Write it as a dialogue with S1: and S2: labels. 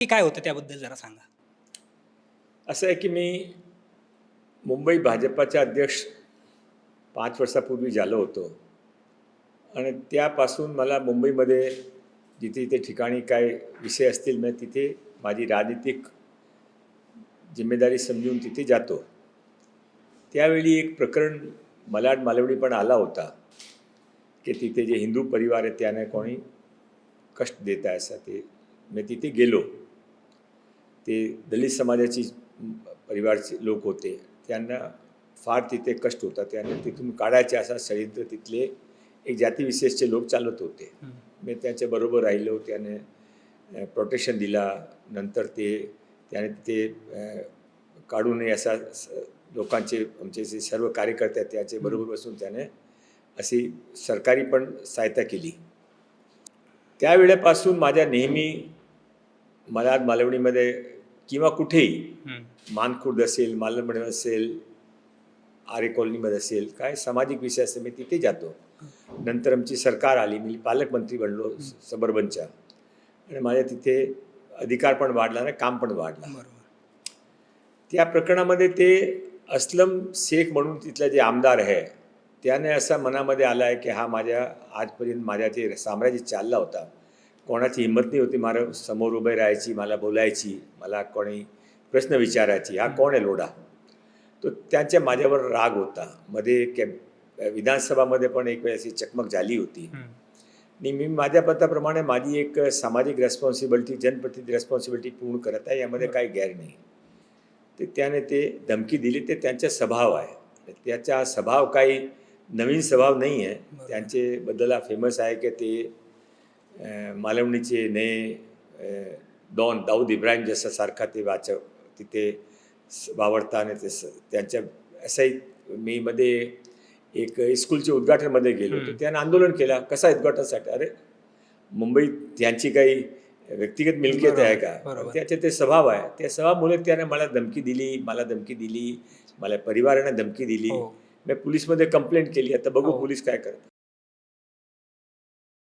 S1: की काय होतं त्याबद्दल जरा सांगा.
S2: असं आहे की मी मुंबई भाजपाचे अध्यक्ष पाच वर्षापूर्वी झालो होतो. आणि त्यापासून मला मुंबईमध्ये जिथे जिथे ठिकाणी काय विषय असतील मी तिथे माझी राजनीतिक जिम्मेदारी समजून तिथे जातो. त्यावेळी एक प्रकरण मलाड मालवणी पण आला होता की तिथे जे हिंदू परिवार आहे त्याने कोणी कष्ट देत आहे असं ते मी तिथे गेलो. ते दलित समाजाची परिवारचे लोक होते त्यांना फार तिथे कष्ट होता. त्यांना तिथून काढायचे असा षडयंत्र तिथले एक जातीविशेषचे लोक चालत होते. मी त्यांच्याबरोबर राहिलो त्याने प्रोटेक्शन दिला. नंतर ते त्याने ते अ, काढू नये असा लोकांचे आमचे जे सर्व कार्यकर्ते आहेत त्याचे बरोबर बसून त्याने अशी सरकारी पण सहायता केली. त्यावेळेपासून माझ्या नेहमी मलाड मालवणीमध्ये किंवा कुठेही मानखुर्द असेल मालवण असेल आरे कॉलनीमध्ये असेल काय सामाजिक विषय असेल मी तिथे जातो. नंतर आमची सरकार आली मी पालकमंत्री बनलो सबर्बनच्या. आणि माझ्या तिथे अधिकार पण वाढला आणि काम पण वाढला. त्या प्रकरणामध्ये ते असलम शेख म्हणून तिथला जे आमदार आहे त्याने असा मनामध्ये आला आहे की हा माझ्या आजपर्यंत माझ्या जे साम्राज्य चालला होता कोणाची हिंमत नाही होती. मला समोर उभे राहायची मला बोलायची मला कोणी प्रश्न विचारायची हा कोण आहे लोढा? तो त्यांच्या माझ्यावर राग होता. मध्ये विधानसभामध्ये पण एक वेळ अशी चकमक झाली होती. आणि मी माझ्या पदाप्रमाणे माझी एक सामाजिक रेस्पॉन्सिबिलिटी जनप्रतिनिधी रेस्पॉन्सिबिलिटी पूर्ण करत आहे. यामध्ये काही गैर नाही. ते त्याने ते धमकी दिली. ते त्यांचा स्वभाव आहे. त्याचा स्वभाव काही नवीन स्वभाव नाही आहे. त्यांचे बद्दल फेमस आहे की ते मालवणीचे नये अं, डॉन दाऊद इब्राहिम जसं सारखा ते वाच तिथे स- वावरता आणि ते त्यांच्या असंही मी मध्ये एक स्कूलच्या उद्घाटनमध्ये गेलो होतो. त्यानं आंदोलन केला. कसा उद्घाटनासाठी? अरे मुंबईत त्यांची काही व्यक्तिगत मिळकत आहे का. त्याचे ते स्वभाव आहे. त्या स्वभावामुळे त्याने मला धमकी दिली मला धमकी दिली मला परिवाराने धमकी दिली.
S1: हो.
S2: मी पोलीसमध्ये कंप्लेंट केली. आता बघू
S1: हो.
S2: पोलीस काय करतात.